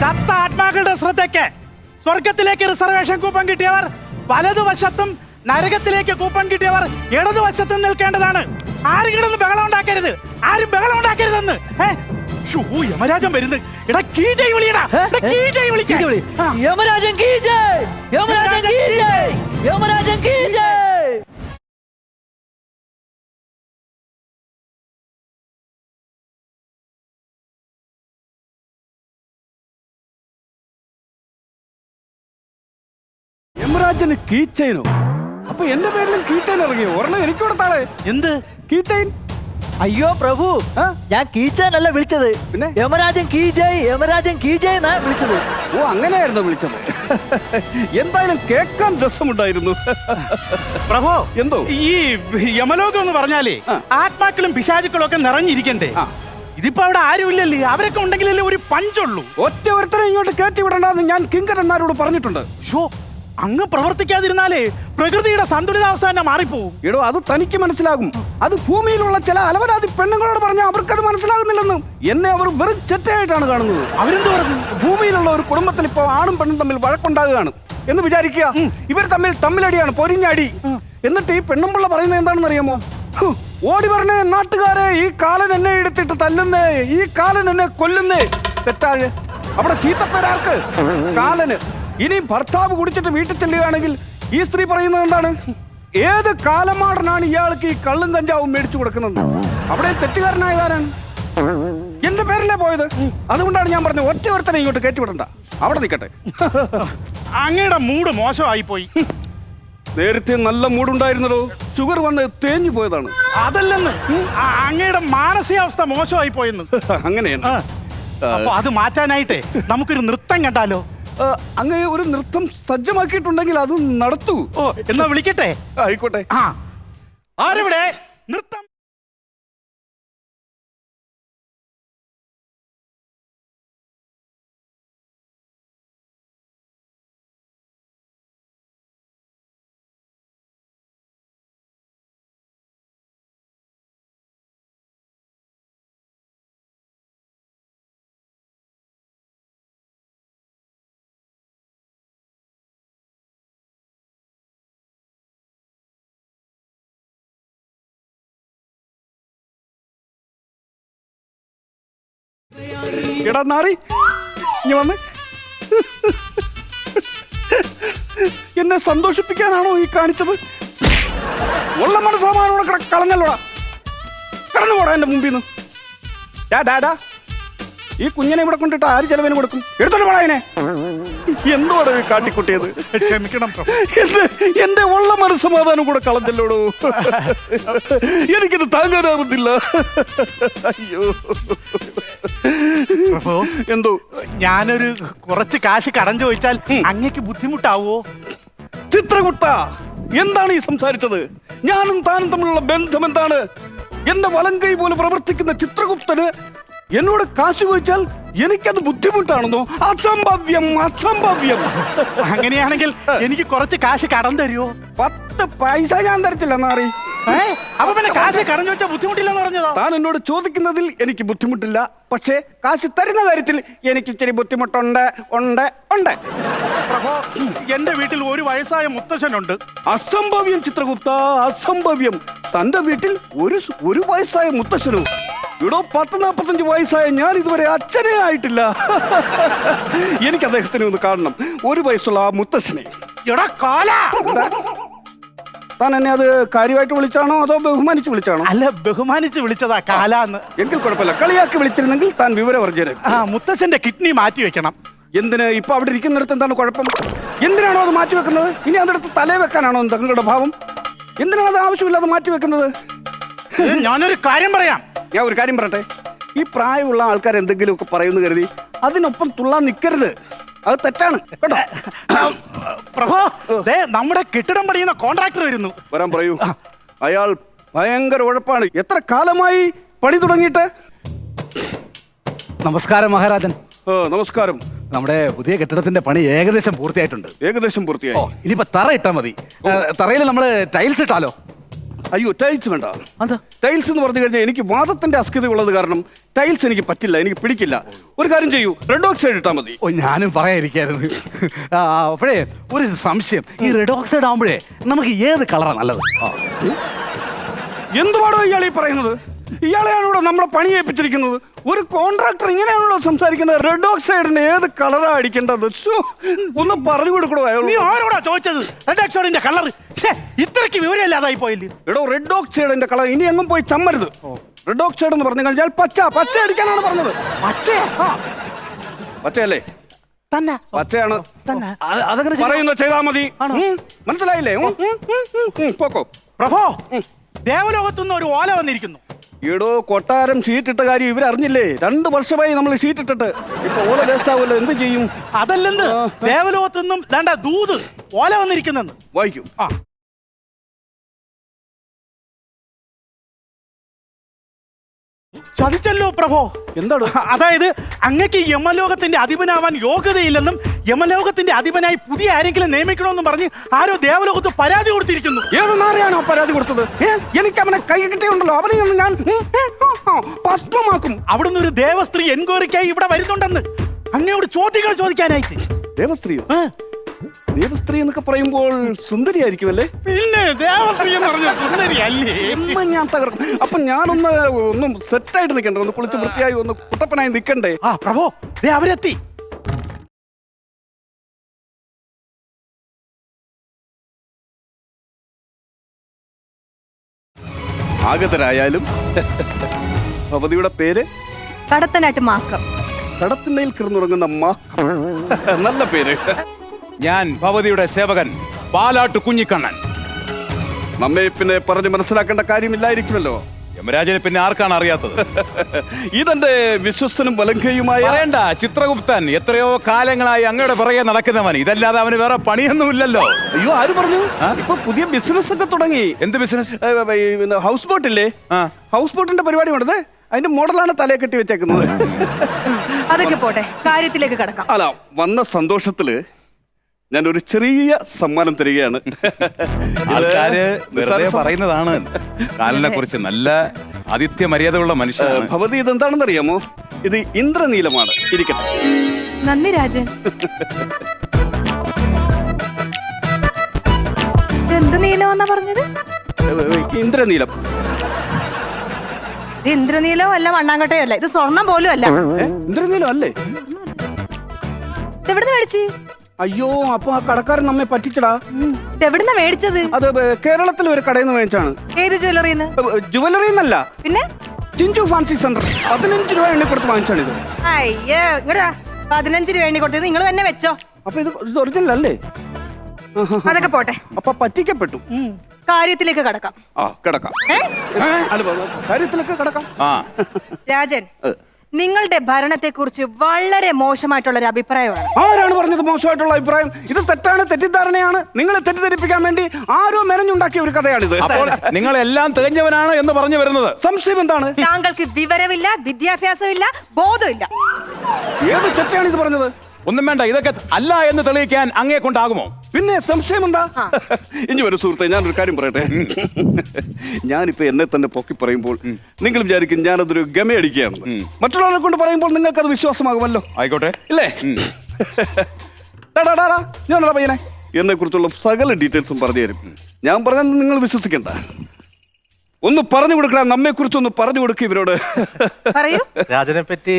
ചത്ത ആത്മാക്കളുടെ ശ്രദ്ധയ്ക്ക് സ്വർഗത്തിലേക്ക് റിസർവേഷൻ കൂപ്പൺ കിട്ടിയവർ വലതുവശത്തും നരകത്തിലേക്ക് കൂപ്പൺ കിട്ടിയവർ ഇടതുവശത്തും നിൽക്കേണ്ടതാണ്. ആരും കിടന്ന് ബഹളം ഉണ്ടാക്കരുത്. ആരും ബഹളം ഉണ്ടാക്കരുതെന്ന്. യമരാജൻ വരുന്നു. എടാ കീജയ് വിളിയടാ. കീജയ് വിളിക്കാൻ. യമരാജൻ കീജയ്. യമരാജൻ കീ ജയ് യമരാജൻ കീ ജയ് യമരാജന് കീച്ചൈനോ? അപ്പൊ എന്റെ പേരിലും കീച്ചൈൻ ഇറങ്ങി. ഒരെണ്ണം എനിക്ക് കൊടുത്താളെ. എന്ത്? കീച്ചൈൻ? അയ്യോ പ്രഭു. ആ? ഞാൻ കീച്ചാനല്ല വിളിച്ചത്. പിന്നെ? യമരാജൻ കീജയ് യമരാജൻ കീജയ് എന്നാ വിളിച്ചത്. ഓ അങ്ങനെയായിരുന്നു വിളിച്ചത്. എന്തായാലും കേൾക്കാൻ രസമുണ്ടായിരുന്നു. പ്രഭു എന്തോ? ഈ യമലോകം എന്ന് പറഞ്ഞാലേ ആ. ആത്മാക്കളും പിശാചുക്കളും ഒക്കെ നിറഞ്ഞിരിക്കണ്ടേ? ആ. ഇതിപ്പോ അവിടെ ആരുമില്ലല്ലേ? അവരൊക്കെ ഉണ്ടെങ്കിലല്ലേ ഒരു പഞ്ചുള്ളൂ. ഒറ്റ ഒരുത്തരെ ഇങ്ങോട്ട് കയറ്റി വിടണ്ടെന്ന് ഞാൻ കിങ്കരന്മാരോട് പറഞ്ഞിട്ടുണ്ട്. ഷോ അങ്ങ് പ്രവർത്തിക്കാതിരുന്നാലേ പ്രകൃതിയുടെ സന്തുലിതാവസ്ഥ തന്നെ മാറിപ്പോവും. എടോ അത് തനിക്ക് മനസ്സിലാകും. അത് ഭൂമിയിലുള്ള ചില അലവരാതി പെണ്ണുങ്ങളോട് പറഞ്ഞാൽ അവർക്കത് മനസ്സിലാകുന്നില്ലെന്നും എന്നെ അവർ വെറും ചെറ്റയായിട്ടാണ് കാണുന്നത്. അവരെന്ത് പറഞ്ഞു? ഭൂമിയിലുള്ള ഒരു കുടുംബത്തിൽ ഇപ്പോൾ ആണും പെണ്ണും തമ്മിൽ വഴക്കുണ്ടാകുകയാണ്. എന്ന് വിചാരിക്കുക. ഇവർ തമ്മിൽ തമ്മിലടിയാണ് പൊരിഞ്ഞടി. എന്നിട്ട് ഈ പെണ്ണുമ്പിള്ള പറയുന്നത് എന്താണെന്ന് അറിയാമോ ഓടി പറഞ്ഞേ നാട്ടുകാരെ ഈ കാലൻ എന്നെ എടുത്തിട്ട് തല്ലുന്നേ ഈ കാലൻ എന്നെ കൊല്ലുന്നേ. തെറ്റാഴ് അവിടെ ചീത്തപ്പേരാർക്ക്? കാലന്. ഇനി ഭർത്താവ് കുടിച്ചിട്ട് വീട്ടിൽ ചെല്ലുകയാണെങ്കിൽ ഈ സ്ത്രീ പറയുന്നത് എന്താണ്? ഏത് കാലമാടനാണ് ഇയാൾക്ക് ഈ കള്ളും കഞ്ചാവും മേടിച്ചു കൊടുക്കുന്നത്? അവിടെ തെറ്റുകാരനായതാരാണ് എന്റെ പേരിലേ പോയത്? അതുകൊണ്ടാണ് ഞാൻ പറഞ്ഞത് ഒറ്റ ഒരുത്തനെ ഇങ്ങോട്ട് കയറ്റിവിടണ്ട. അവിടെ നിൽക്കട്ടെ. അങ്ങയുടെ മൂഡ് മോശമായി പോയി നേരത്തെ നല്ല മൂടുണ്ടായിരുന്നല്ലോ. ഷുഗർ വന്ന് തേഞ്ഞു പോയതാണ്. അതല്ലെന്ന്. അങ്ങയുടെ മാനസികാവസ്ഥ മോശമായി പോയെന്ന് അങ്ങനെയാണ്. അപ്പൊ അത് മാറ്റാനായിട്ടേ നമുക്കൊരു നൃത്തം കണ്ടാലോ? അങ്ങ് ഒരു നൃത്തം സജ്ജമാക്കിയിട്ടുണ്ടെങ്കിൽ അത് നടത്തൂ. ഓ എന്നാ വിളിക്കട്ടെ? ആയിക്കോട്ടെ. ആ ആരെവിടെ? നൃത്തം എടാ നാറി. ഇനി വന്ന്. എന്നെ സന്തോഷിപ്പിക്കാനാണോ ഈ കാണിച്ചത്? ഉള്ള മനസ്സമാനോടെ കളഞ്ഞല്ലോടാ. കടന്നു പോടാ എന്റെ മുമ്പിൽ നിന്ന് ഡാ ഡാ ഡാ. ഈ കുഞ്ഞിനെ ഇവിടെ കൊണ്ടിട്ട് ആര് ചെലവിന് കൊടുക്കും? എടുത്തോണ്ട് പോടാ എന്തോ എന്തുവാണ് ഈ കാട്ടിക്കുട്ടിയത്? ക്ഷമിക്കണം. എന്റെ ഉള്ള മനസ്സമാധാനം കൂടെ കളഞ്ഞല്ലോടോ? എനിക്കിത് താങ്ങാനാവുന്നില്ല. അയ്യോ. പ്രഭു എന്തോ? ഞാനൊരു കുറച്ച് കാശ് കടഞ്ഞു ചോദിച്ചാൽ അങ്ങക്ക് ബുദ്ധിമുട്ടാവോ? ചിത്രകുട്ട എന്താണ് ഈ സംസാരിച്ചത്? ഞാനും താനും തമ്മിലുള്ള ബന്ധം എന്താണ്? എന്റെ വലങ്കൈ പോലെ പ്രവർത്തിക്കുന്ന ചിത്രഗുപ്തന് എന്നോട് കാശ് ചോദിച്ചാൽ എനിക്കത് ബുദ്ധിമുട്ടാണെന്നോ? അസംഭവ്യം അസംഭവ്യം. അങ്ങനെയാണെങ്കിൽ എനിക്ക് കുറച്ച് കാശ് കടം തരുമോ പത്ത് പൈസ ഞാൻ തരത്തില്ല നാറി ഏ? അപ്പൊ പിന്നെ കാശ് കടം ചോദിച്ചാൽ ബുദ്ധിമുട്ടില്ലെന്ന് പറഞ്ഞതോ? താൻ എന്നോട് ചോദിക്കുന്നതിൽ എനിക്ക് ബുദ്ധിമുട്ടില്ല. പക്ഷേ കാശ് തരുന്ന കാര്യത്തിൽ എനിക്ക് ഇച്ചിരി ബുദ്ധിമുട്ടുണ്ട്. ഉണ്ട് ഉണ്ട്. പ്രഭു എന്റെ വീട്ടിൽ ഒരു വയസ്സായ മുത്തശ്ശനുണ്ട്. അസംഭവ്യം ചിത്രഗുപ്ത അസംഭവ്യം. തന്റെ വീട്ടിൽ ഒരു ഒരു വയസ്സായ മുത്തശ്ശനോ. ഇവിടെ പത്ത് നാൽപ്പത്തഞ്ച് വയസ്സായ ഞാൻ ഇതുവരെ അച്ഛനെ ആയിട്ടില്ല. എനിക്ക് അദ്ദേഹത്തിനെ ഒന്ന് കാണണം. ഒരു വയസ്സുള്ള ആ മുത്തശ്ശനെ. എടാ കാല! താൻ എന്നെ അത് കാര്യമായിട്ട് വിളിച്ചാണോ അതോ ബഹുമാനിച്ച് വിളിച്ചാണോ? അല്ല ബഹുമാനിച്ച് വിളിച്ചതാ കാലാന്ന്. എങ്കിൽ കുഴപ്പമില്ല. കളിയാക്കി വിളിച്ചിരുന്നെങ്കിൽ താൻ വിവരവർജന ആ മുത്തച്ഛന്റെ കിഡ്നി മാറ്റി വെക്കണം. എന്തിന്? ഇപ്പൊ അവിടെ ഇരിക്കുന്നിടത്ത് എന്താണ് കുഴപ്പം? എന്തിനാണോ അത് മാറ്റി വെക്കുന്നത്? ഇനി അതെടുത്ത് തലേ വെക്കാനാണോ തങ്ങളുടെ ഭാവം? എന്തിനാണ് അത് ആവശ്യമില്ലാതെ മാറ്റി വെക്കുന്നത്? ഞാനൊരു കാര്യം പറയാം. ഞാൻ ഒരു കാര്യം പറയട്ടെ? ഈ പ്രായമുള്ള ആൾക്കാർ എന്തെങ്കിലുമൊക്കെ പറയുന്നു കരുതി അതിനൊപ്പം തുള്ളാൻ നിൽക്കരുത് അത് തെറ്റാണ് കേട്ടോ? പ്രഭോ ദേ നമ്മുടെ കെട്ടിടം പണിയുന്ന കോൺട്രാക്ടർ വരുന്നു. വരാൻ പറയൂ. അയാൾ ഭയങ്കര ഉഴപ്പാണ്. എത്ര കാലമായി പണി തുടങ്ങിയിട്ട്? നമസ്കാരം മഹാരാജൻ. ഓ നമസ്കാരം. നമ്മുടെ പുതിയ കെട്ടിടത്തിന്റെ പണി ഏകദേശം പൂർത്തിയായിട്ടുണ്ട്. ഏകദേശം ഓ പൂർത്തിയായി ഇനിയിപ്പോ തറ ഇട്ടാ മതി. തറയിൽ നമ്മൾ ടൈൽസ് ഇട്ടാലോ? അയ്യോ ടൈൽസ് വേണ്ട. അതാ? ടൈൽസ് എന്ന് പറഞ്ഞു കഴിഞ്ഞാൽ എനിക്ക് വാദത്തിന്റെ അസ്കിത ഉള്ളത് കാരണം ടൈൽസ് എനിക്ക് പറ്റില്ല എനിക്ക് പിടിക്കില്ല. ഒരു കാര്യം ചെയ്യൂ റെഡ് ഓക്സൈഡ് ഇട്ടാൽ മതി. ഓ ഞാനും പറയാതിരിക്കായിരുന്നു. ആ, അപ്പോഴേ ഒരു സംശയം. ഈ റെഡ് ഓക്സൈഡ് ആകുമ്പോഴേ നമുക്ക് ഏത് കളറാണ് നല്ലത്. എന്തുവാടോ ഇയാൾ ഈ പറയുന്നത്? ഇയാളെയാണ് ഇവിടെ നമ്മളെ പണി ഏൽപ്പിച്ചിരിക്കുന്നത്. ഒരു കോൺട്രാക്ടർ ഇങ്ങനെയാണല്ലോ സംസാരിക്കുന്നത്. റെഡ് ഓക്സൈഡിന് ഏത് കളറാണ് അടിക്കേണ്ടത്? ശ്ശോ, ഒന്ന് പറഞ്ഞു കൊടുക്കണോ നീ ആരോടാ ചോദിച്ചത്? റെഡ് ഓക്സൈഡിന്റെ കളർ ഇത്രയ്ക്ക് വിവരമില്ലാതായി പോയില്ലേ? എടോ റെഡ് ഓക്സൈഡിന്റെ കളർ ഇനി എങ്ങും പോയി ചമ്മരുത്. റെഡ് ഓക്സൈഡ് എന്ന് പറഞ്ഞു കഴിഞ്ഞാൽ പച്ച പച്ച അടിക്കാനാണ് പറഞ്ഞത്. പച്ചേ പച്ചയല്ലേ? തന്നെ. പച്ചയാണ്. തന്നെ. അതങ്ങനെ. പറയുന്നത് ചെയ്താൽ മതി. മനസ്സിലായില്ലേ? പോക്കോ. പ്രഭോ ദേവലോകത്തുനിന്ന് ഒരു ഓല വന്നിരിക്കുന്നു. ഈടോ കൊട്ടാരം ഷീറ്റിട്ട കാര്യം ഇവരറിഞ്ഞില്ലേ? രണ്ട് വർഷമായി നമ്മൾ ഷീറ്റ് ഇട്ടിട്ട് ഇപ്പൊ ഓല വേസ്റ്റ് ആവുമല്ലോ എന്ത് ചെയ്യും? അതല്ലെന്ന് ദേവലോകത്തുനിന്നും ദാണ്ട ദൂത് ഓല വന്നിരിക്കുന്നെന്ന്. വായിക്കും. ആ. ചതിച്ചല്ലോ പ്രഭോ. എന്താണ്? അതായത് അങ്ങക്ക് യമലോകത്തിന്റെ അധിപനാവാൻ യോഗ്യതയില്ലെന്നും യമലോകത്തിന്റെ അധിപനായി പുതിയ ആരെങ്കിലും നിയമിക്കണമെന്നും പറഞ്ഞ് ആരോ ദേവലോകത്ത് പരാതി കൊടുത്തിരിക്കുന്നു. ഏത് നാരെയാണോ പരാതി കൊടുത്തത്? എനിക്ക് അവനെ കൈ കിട്ടിയുണ്ടല്ലോ അവനെ ഞാൻ ഭസ്മമാക്കും. അവിടുന്ന് ഒരു ദേവസ്ത്രീ എൻക്വയറിക്കായി ഇവിടെ വരുന്നുണ്ടെന്ന് അങ്ങയോട് ചോദ്യങ്ങൾ ചോദിക്കാനായിട്ട്. ദേവസ്ത്രീയോ? ദേവസ്ത്രീ എന്നൊക്കെ പറയുമ്പോൾ സുന്ദരിയായിരിക്കും അല്ലേ പിന്നെ ദേവസ്ത്രീ എന്ന് പറഞ്ഞ സുന്ദരി അല്ലേ ഇമ്മ ഞാൻ തകർക്കും അപ്പൊ ഞാനൊന്ന് ഒന്നും സെറ്റായിട്ട് നിൽക്കണ്ടേ. ഒന്ന് കുളിച്ച് വൃത്തിയായി ഒന്ന് കുട്ടപ്പനായി നിൽക്കണ്ടേ? ആ പ്രഭോ ദേ അവരെത്തി. ആഗതരായാലും. ഭവതിയുടെ പേര്? കടത്തനായിട്ട് മാക്കം. കടത്തിന്റെയിൽ കിടന്നുറങ്ങുന്ന മാക്കം. നല്ല പേര്. ഞാൻ ഭവതിയുടെ സേവകൻ പാലാട്ട് കുഞ്ഞിക്കണ്ണൻ. നമ്മെ പിന്നെ പറഞ്ഞ് മനസ്സിലാക്കേണ്ട കാര്യമില്ലായിരിക്കുമല്ലോ. യമരാജനെ പിന്നെ ആർക്കാണ് അറിയാത്തത്? ഇതെന്റെ വിശ്വസ്തനും വലങ്കയുമായ പറയണ്ട ചിത്രഗുപ്തൻ. എത്രയോ കാലങ്ങളായി അങ്ങയുടെ പുറകെ നടക്കുന്നവൻ. ഇതല്ലാതെ അവന് വേറെ പണിയൊന്നുമില്ലല്ലോ. അയ്യോ ആര് പറഞ്ഞു? ഇപ്പൊ പുതിയ ബിസിനസ് ഒക്കെ തുടങ്ങി. എന്ത് ബിസിനസ് ഹൗസ് ബോട്ട് ഇല്ലേ? ഹൗസ് ബോട്ടിന്റെ പരിപാടി ഉണ്ടത് അതിന്റെ മോഡലാണ് തലയെ കെട്ടി വെച്ചേക്കുന്നത്. അതൊക്കെ പോട്ടെ കാര്യത്തിലേക്ക് കടക്കാം. അല്ല വന്ന സന്തോഷത്തിൽ ഞാൻ ഒരു ചെറിയ സമ്മാനം തരികയാണ്. ആൾക്കാര് വെറുതെ പറയുന്നതാണ്. കാലിനെ കുറിച്ച് നല്ല ആദിത്യ മര്യാദയുള്ള മനുഷ്യ മനുഷ്യനാണ് ഭവതി ഇതെന്താണെന്ന് അറിയാമോ ഇത് ഇന്ദ്രനീലമാണ്. ഇരിക്കട്ടെ. നന്ദി രാജൻ. എന്ത് നീലമെന്നാ പറഞ്ഞത്? ഇന്ദ്രനീലം. ഇത് ഇന്ദ്രനീലവും അല്ല മണ്ണാങ്കട്ടയോ അല്ല ഇത് സ്വർണം പോലും അല്ല. ഏ, ഇന്ദ്രനീലം അല്ലേ? ഇത് എവിടുന്ന് മേടിച്ച്? അയ്യോ അപ്പൊ ആ കടക്കാരൻ നമ്മെ പറ്റിച്ചടാ. എവിടുന്ന മേടിച്ചത്? അത് കേരളത്തിൽ കേരളത്തിലെ ഒരു കടയിൽ നിന്ന് മേടിച്ചാണ്. ഏത് ജ്വല്ലറിന്ന് ജുവലറി എന്നല്ല. പിന്നെ? Chinchu fancy centre. പതിനഞ്ച് രൂപ എണ്ണി കൊടുത്ത് വാങ്ങിച്ചാണ് ഇത് അയ്യോ ഇങ്ങടാ. പതിനഞ്ച് രൂപ എണ്ണി കൊടുത്തത് നിങ്ങൾ തന്നെ വെച്ചോ. അപ്പൊ ഇത് ഇത് ഒറിജിനൽ അല്ലേ? അതൊക്കെ പോട്ടെ. അപ്പൊ പറ്റിക്കപ്പെട്ടു. കാര്യത്തിലേക്ക് കടക്കാം. ആ കിടക്കാം. ഏ? കാര്യത്തിലൊക്കെ കിടക്കാം. ആ. രാജൻ. നിങ്ങളുടെ ഭരണത്തെ കുറിച്ച് വളരെ മോശമായിട്ടുള്ള ഒരു അഭിപ്രായമാണ്. ആരാണ് പറഞ്ഞത് മോശമായിട്ടുള്ള അഭിപ്രായം? ഇത് തെറ്റാണ് തെറ്റിദ്ധാരണയാണ്. നിങ്ങളെ തെറ്റിദ്ധരിപ്പിക്കാൻ വേണ്ടി ആരോ മെനഞ്ഞുണ്ടാക്കിയ ഒരു കഥയാണിത്. അപ്പോൾ നിങ്ങൾ എല്ലാം തികഞ്ഞവനാണ് എന്ന് പറഞ്ഞു വരുന്നത്. സംശയം എന്താണ്? താങ്കൾക്ക് വിവരമില്ല വിദ്യാഭ്യാസമില്ല ബോധമില്ല. ഏത് തെറ്റാണ് ഇത് പറഞ്ഞത്? ഒന്നും വേണ്ട ഇതൊക്കെ അല്ല എന്ന് തെളിയിക്കാൻ അങ്ങേ കൊണ്ടാകുമോ? പിന്നെ സംശയം എന്താ ഇനി ഒരു സുഹൃത്തെ ഞാനൊരു കാര്യം പറയട്ടെ? ഞാനിപ്പോ എന്നെ തന്നെ പൊക്കി പറയുമ്പോൾ നിങ്ങൾ വിചാരിക്കും ഞാനതൊരു ഗമയടിക്കുകയാണെന്ന് മറ്റുള്ളവരെ കൊണ്ട് പറയുമ്പോൾ നിങ്ങൾക്ക് അത് വിശ്വാസമാകുമല്ലോ. ആയിക്കോട്ടെ. ഇല്ലേ? ഞാനെടാ പയ്യനെ. എന്നെ കുറിച്ചുള്ള സകല ഡീറ്റെയിൽസും പറഞ്ഞു തരും. ഞാൻ പറഞ്ഞത് നിങ്ങൾ വിശ്വസിക്കണ്ട. ഒന്ന് പറഞ്ഞു കൊടുക്കണം നമ്മെ കുറിച്ച് ഒന്ന് പറഞ്ഞു കൊടുക്കുക ഇവരോട്. പറയൂ. രാജനെ പറ്റി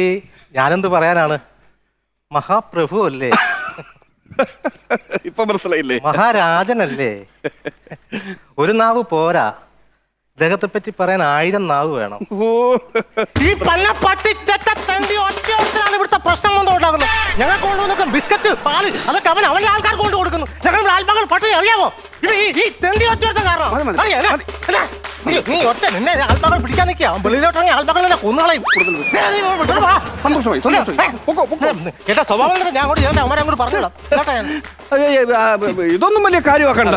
ഞാനെന്ത് പറയാനാണ്? മഹാപ്രഭു അല്ലേ? ഇപ്പൊ മനസ്സിലായില്ലേ? മഹാരാജനല്ലേ? ഒരു നാവ് പോരാ. അദ്ദേഹത്തെ പറ്റി പറയാൻ ആയിരം നാവ് വേണം. ഓ. ഈ പല്ല പട്ടി ചെറ്റ തണ്ടി ഒറ്റയാണ് ഇവിടുത്തെ പ്രശ്നം കൊണ്ട് ഉണ്ടാകുന്നത് ഞങ്ങൾ കൊണ്ടുവന്നൊക്കെ ബിസ്ക്കറ്റ് പാൽ അതൊക്കെ അവൻ അവന്റെ ആൾക്കാർക്ക് കൊണ്ട് കൊടുക്കുന്നു. ഞങ്ങൾ ആത്മാക്കൾ പട്ടി അറിയാമോ ഈ ഈ തെണ്ടി ഒറ്റ കാരണം. മതി, മതി. അറിയാം, അല്ലേ? അല്ലേ? നീ- ഒറ്റ നിന്നെ ആത്മാക്കൾ പിടിക്കാൻ നിൽക്കുക വെളിയിലോട്ടാണെങ്കിൽ ആത്മാക്കൾ തന്നെ കൊന്നുകളയും. സന്തോഷമായി സന്തോഷമായി. എന്റെ സ്വഭാവം ഞാൻ അങ്ങോട്ട് ഞാൻ അവന്മാരെ അങ്ങോട്ട് പറഞ്ഞിടാം ഇതൊന്നും വലിയ കാര്യമാക്കണ്ട.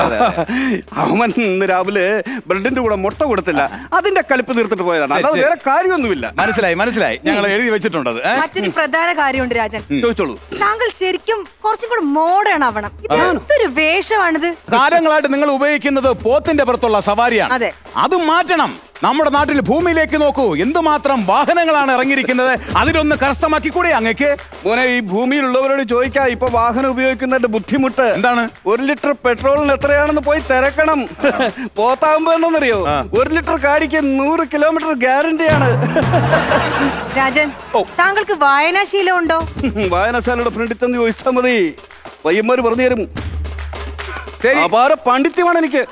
അവൻ ഇന്ന് രാവിലെ ബ്രെഡിന്റെ കൂടെ മുട്ട കൊടുത്തില്ല. അതിന്റെ കലിപ്പ് തീർത്തിട്ട് പോയതാണ്. അല്ലാതെ വേറെ കാര്യമൊന്നുമില്ല. മനസ്സിലായി മനസ്സിലായി. ഞങ്ങൾ എഴുതി വെച്ചിട്ടുണ്ട്? മറ്റൊരു പ്രധാന കാര്യമുണ്ട് രാജൻ. ചോദിച്ചോളൂ. താങ്കൾ ശരിക്കും കുറച്ചും കൂടെ മോഡേൺ ആവണം. ഇത് എന്തൊരു വേഷമാണിത്? കാലങ്ങളായിട്ട് നിങ്ങൾ ഉപയോഗിക്കുന്നത് പോത്തിന്റെ പുറത്തുള്ള സവാരിയാണ്. അതെ. അത് മാറ്റണം. നമ്മുടെ നാട്ടിൽ ഭൂമിയിലേക്ക് നോക്കൂ. എന്തുമാത്രം വാഹനങ്ങളാണ് ഇറങ്ങിയിരിക്കുന്നത്? അതിലൊന്ന് കരസ്ഥമാക്കി കൂടെ അങ്ങക്ക്? മോനെ ഈ ഭൂമിയിലുള്ളവരോട് ചോദിക്കാം ഇപ്പൊ വാഹനം ഉപയോഗിക്കുന്നതിന്റെ ബുദ്ധിമുട്ട്. എന്താണ്? ഒരു ലിറ്റർ പെട്രോളിന് എത്രയാണെന്ന് പോയി തിരക്കണം. പോത്താകുമ്പോ എന്താണെന്നറിയോ? ഒരു ലിറ്റർ കാടിക്ക് നൂറ് കിലോമീറ്റർ ഗ്യാരണ്ടിയാണ്. രാജൻ താങ്കൾക്ക് വായനാശീലം ഉണ്ടോ? വായനശാലയുടെ ഫ്രണ്ടിൽ തന്നെ ചോദിച്ചാൽ മതി. പയ്യന്മാര് പറഞ്ഞു തരും. ശരി. അപാര പാണ്ഡിത്യമാണ് എനിക്ക്.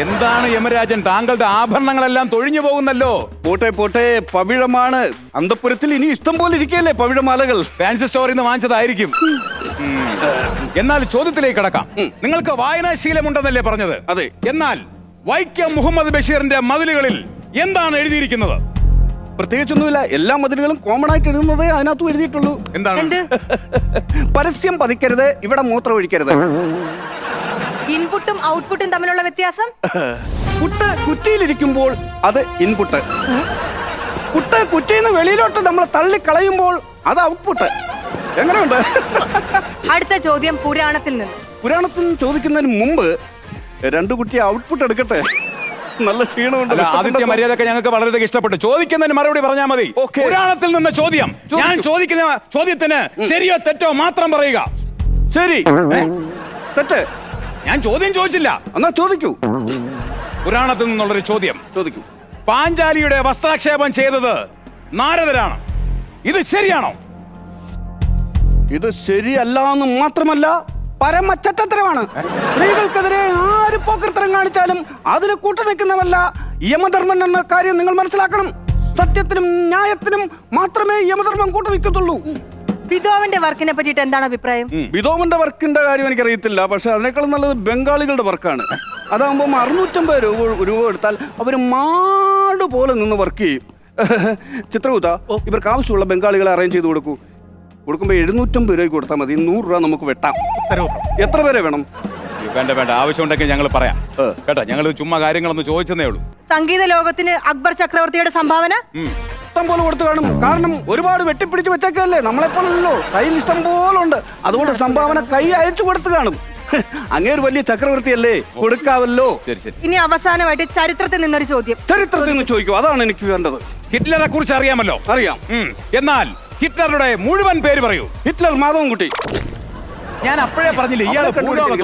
എന്താണ് യമരാജൻ? താങ്കളുടെ ആഭരണങ്ങളെല്ലാം തൊഴിഞ്ഞു പോകുന്നല്ലോ. പോട്ടെ പോട്ടെ പവിഴമാണ്. അന്തപുരത്തിൽ ഇനി ഇഷ്ടം പോലെ ഇരിക്കല്ലേ പവിഴമാലകൾ? ഫാൻസി സ്റ്റോറിൽ നിന്ന് വാങ്ങിച്ചതായിരിക്കും. എന്നാൽ ചോദ്യത്തിലേക്ക് കടക്കാം. നിങ്ങൾക്ക് വായനാശീലമുണ്ടെന്നല്ലേ പറഞ്ഞത്? അതെ. എന്നാൽ വൈക്കം മുഹമ്മദ് ബഷീറിന്റെ മതിലുകളിൽ എന്താണ് എഴുതിയിരിക്കുന്നത്? പ്രത്യേകിച്ചൊന്നുമില്ല. എല്ലാ മതിലുകളും കോമൺ ആയിട്ട് എഴുതുന്നത് അതിനകത്തും എഴുതിയിട്ടുള്ളൂ. എന്താണ്? എന്ത്? പരസ്യം പതിക്കരുത് ഇവിടെ മൂത്രം ഒഴിക്കരുത്. ഇൻപുട്ടും ഔട്ട്പുട്ടും തമ്മിലുള്ള വ്യത്യാസം? പുട്ട് കുറ്റിയിലിരിക്കുമ്പോൾ അത് ഇൻപുട്ട്. പുട്ട് കുറ്റിയിൽ നിന്ന് വെളിയിലോട്ട് നമ്മൾ തള്ളി കളയുമ്പോൾ അത് ഔട്ട്പുട്ട്. എങ്ങനെയുണ്ട്? അടുത്ത ചോദ്യം പുരാണത്തിൽ നിന്ന്. പുരാണത്തിൽ നിന്ന് ചോദിക്കുന്നതിന് മുമ്പ് രണ്ടു കുട്ടി ഔട്ട്പുട്ട് എടുക്കട്ടെ? നല്ല ക്ഷീണമുണ്ട്. അല്ല ആദിത്യ മര്യാദയൊക്കെ ഞങ്ങൾക്ക് വളരെയധികം ഇഷ്ടപ്പെട്ടു. ചോദിക്കുന്നതിന് മറുപടി പറഞ്ഞാൽ മതി. Okay. പുരാണത്തിൽ നിന്ന് ചോദ്യം. ഞാൻ ചോദിക്കുന്ന ചോദ്യത്തിന് ശരിയോ തെറ്റോ മാത്രം പറയുക. ശരി. തെറ്റ്. ഞാൻ ചോദ്യം ചോദിച്ചില്ല. എന്നാ ചോദിക്കൂ. പുരാണത്തിൽ നിന്നുള്ളൊരു ചോദ്യം. ചോദിക്കൂ. പാഞ്ചാലിയുടെ വസ്ത്രാക്ഷേപം ചെയ്തത് നാരദരാണ്. ഇത് ശരിയാണോ? ഇത് ശരിയല്ല എന്ന് മാത്രമല്ല പരമച്ചറ്റത്തരമാണ്. സ്ത്രീകൾക്കെതിരെ ആര് പോക്കൃത്തരം കാണിച്ചാലും അതിന് കൂട്ടു നിൽക്കുന്നവല്ല യമധർമ്മൻ എന്ന കാര്യം നിങ്ങൾ മനസ്സിലാക്കണം. സത്യത്തിനും ന്യായത്തിനും മാത്രമേ യമധർമ്മം കൂട്ടു നിൽക്കത്തുള്ളൂ. വിധോവന്റെ വർക്കിനെ പറ്റിയിട്ട് എന്താണ് അഭിപ്രായം? ബിദോവിന്റെ വർക്കിന്റെ കാര്യം എനിക്ക് എനിക്കറിയത്തില്ല. പക്ഷെ അതിനേക്കാൾ നല്ലത് ബംഗാളികളുടെ വർക്കാണ്. അതാകുമ്പോൾ അറുന്നൂറ്റമ്പത് രൂപ രൂപ എടുത്താൽ അവർ മാട് പോലെ നിന്ന് വർക്ക് ചെയ്യും. ചിത്രകൂത്ത ഇവർക്ക് ആവശ്യമുള്ള ബംഗാളികളെ അറേഞ്ച് ചെയ്ത് കൊടുക്കൂ. കൊടുക്കുമ്പോൾ എഴുന്നൂറ്റമ്പത് രൂപയ്ക്ക് കൊടുത്താൽ മതി. നൂറ് രൂപ നമുക്ക് വെട്ടാം. എത്ര പേരെ വേണം? വേണ്ട വേണ്ട. ആവശ്യമുണ്ടെങ്കിൽ ഞങ്ങൾ പറയാം. കേട്ടോ ഞങ്ങൾ ചുമ്മാ കാര്യങ്ങളൊന്നും ചോദിച്ചെന്നേ ഉള്ളൂ. സംഗീത ലോകത്തിന് അക്ബർ ചക്രവർത്തിയുടെ സംഭാവന? ഇഷ്ടം പോലെ കൊടുത്തു കാണും. കാരണം ഒരുപാട് വെട്ടിപ്പിടിച്ച് വെച്ചേക്കല്ലേ? നമ്മളെപ്പോലല്ലോ കയ്യിൽ ഇഷ്ടം പോലെ ഉണ്ട്. അതുകൊണ്ട് സംഭാവന കൈ അയച്ചു കൊടുത്തു കാണും. അങ്ങേ ഒരു വലിയ ചക്രവർത്തിയല്ലേ? കൊടുക്കാവല്ലോ. ഇനി അവസാനമായിട്ട് ചരിത്രത്തിൽ നിന്നൊരു ചോദ്യം. ചരിത്രത്തിൽ നിന്ന് ചോദിക്കൂ. അതാണ് എനിക്ക് വേണ്ടത്. ഹിറ്റ്ലറെ കുറിച്ച് അറിയാമല്ലോ. അറിയാം. എന്നാൽ ഹിറ്റ്ലറുടെ മുഴുവൻ പേര് പറയൂ. ഹിറ്റ്ലർ മാധവൻകുട്ടി. ഞാൻ അപ്പോഴേ പറഞ്ഞില്ല ഇയാളെ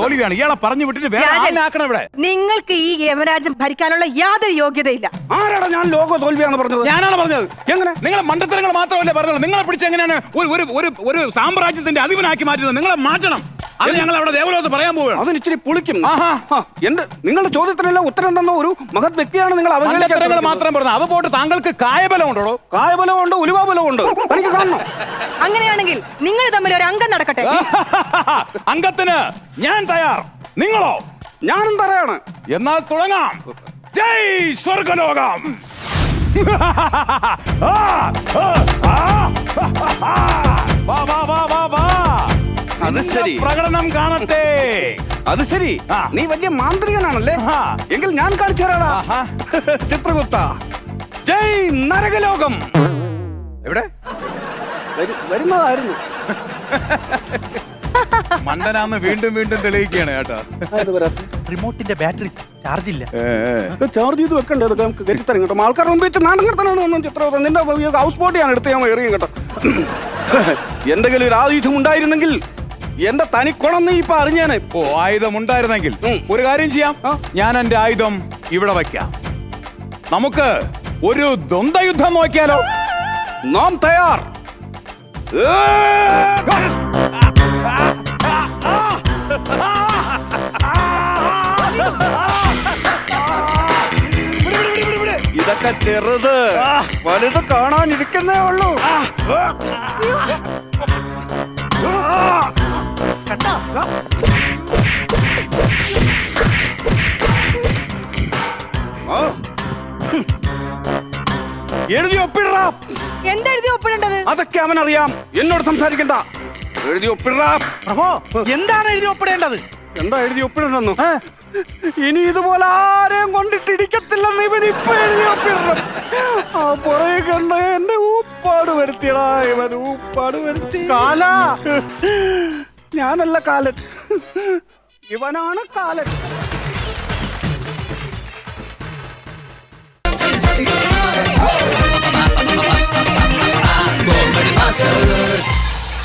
തോൽവിയാണ്. ഇയാളെ പറഞ്ഞു വിട്ടിട്ട് വേറെ ആളിനാക്കണം ഇവിടെ. നിങ്ങൾക്ക് ഈ യമരാജം ഭരിക്കാനുള്ള യാതൊരു യോഗ്യതയില്ല. ആരാടാ ഞാൻ ലോക തോൽവിയാണ് പറഞ്ഞത്? ഞാനാണ് പറഞ്ഞത്. എങ്ങനെ? നിങ്ങളെ മണ്ടത്തരങ്ങൾ മാത്രമല്ല പറഞ്ഞത്? നിങ്ങളെ പിടിച്ച് എങ്ങനെയാണ് ഒരു ഒരു ഒരു ഒരു സാമ്രാജ്യത്തിന്റെ അധിപനാക്കി മാറ്റുന്നത്? നിങ്ങളെ മാറ്റണം. അത് ഞങ്ങൾ അവിടെ ദേവലോകത്ത് പറയാൻ പോവുകയാണ്. അതിന് ഇച്ചിരി പുളിക്കും. ആഹാ. എന്റെ നിങ്ങളുടെ ചോദ്യത്തിനെല്ലാം ഉത്തരം തന്ന ഒരു മഹത് വ്യക്തിയാണ് നിങ്ങൾ അവഹേളിക്കാൻ മാത്രം പറഞ്ഞു. അത് പോട്ട് താങ്കൾക്ക് കായബലം ഉണ്ടോ ഉലുവബലം ഉണ്ട്. എനിക്ക് കാണണം. അങ്ങനെയാണെങ്കിൽ നിങ്ങൾ തമ്മിൽ ഒരു അംഗം നടക്കട്ടെ. അംഗത്തിന് ഞാൻ തയ്യാർ. നിങ്ങളോ? ഞാനും തറയാണ്. എന്നാൽ തുടങ്ങാം. ജയ് സ്വർഗലോകം. ആ, ആ, ആ, വാ, വാ, വാ, വാ, വാ. അത് ശരി. പ്രകടനം കാണട്ടെ. അത് ശരി. നീ വലിയ മാന്ത്രികനാണല്ലേ? എങ്കിൽ ഞാൻ കാണിച്ചു തരാടാ. ചിത്രഗുപ്ത. ജയ് നരകലോകം. എവിടെ? വരു- വരുന്നതായിരുന്നു. മണ്ടനാന്ന് വീണ്ടും വീണ്ടും തെളിയിക്കുകയാണ് കേട്ടോ. റിമോട്ടിന്റെ ബാറ്ററി ചാർജ് ഇല്ല. ചാർജ് ചെയ്ത് വെക്കണ്ടേ? അതൊക്കെ നമുക്ക് കെട്ടിത്തരും കേട്ടോ. ആൾക്കാരുടെ മുമ്പ് വെച്ച് നാടൻ കിടത്തനാണ് ഒന്നും ചിത്രഗുപ്ത. നിന്റെ ഹൗസ് ബോട്ട് ഞാൻ എടുത്ത് ഞാൻ എറിയും കേട്ടോ. എന്തെങ്കിലും ഒരു ആയുധം ഉണ്ടായിരുന്നെങ്കിൽ എന്റെ തനിക്കുണം നീ ഇപ്പൊ അറിഞ്ഞാണ്. ഓ ആയുധം ഉണ്ടായിരുന്നെങ്കിൽ. ഒരു കാര്യം ചെയ്യാം. ഞാൻ എന്റെ ആയുധം ഇവിടെ വയ്ക്കാം. നമുക്ക് ഒരു ദ്വന്ദ്വയുദ്ധം നോക്കിയാലോ? നാം തയ്യാർ. ഇതൊക്കെ ചെറുത്. വലുത് കാണാനിരിക്കുന്നേ ഉള്ളൂ. ആ. എഴുതി ഒപ്പിടാ എന്തെഴുതി ഒപ്പിടേണ്ടത്? അതൊക്കെ അവൻ അറിയാം. എന്നോട് സംസാരിക്കണ്ട. എഴുതി ഒപ്പിടാ പ്രഭോ എന്താണ് എഴുതി ഒപ്പിടേണ്ടത്? എന്താ എഴുതി ഒപ്പിടണമെന്നു? ഇനി ഇതുപോലെ ആരെയും കൊണ്ടിട്ടിരിക്കത്തില്ലെന്ന് ഇവൻ ഇപ്പൊ എഴുതി ഒപ്പിടണം. ആ പുറകെ കണ്ട എന്റെ ഊപ്പാട് വരുത്തിയടാ ഇവൻ ഊപ്പാട് വരുത്തി. കാല. ഞാനല്ല കാലൻ ഇവനാണ് കാലൻ Comedy Masters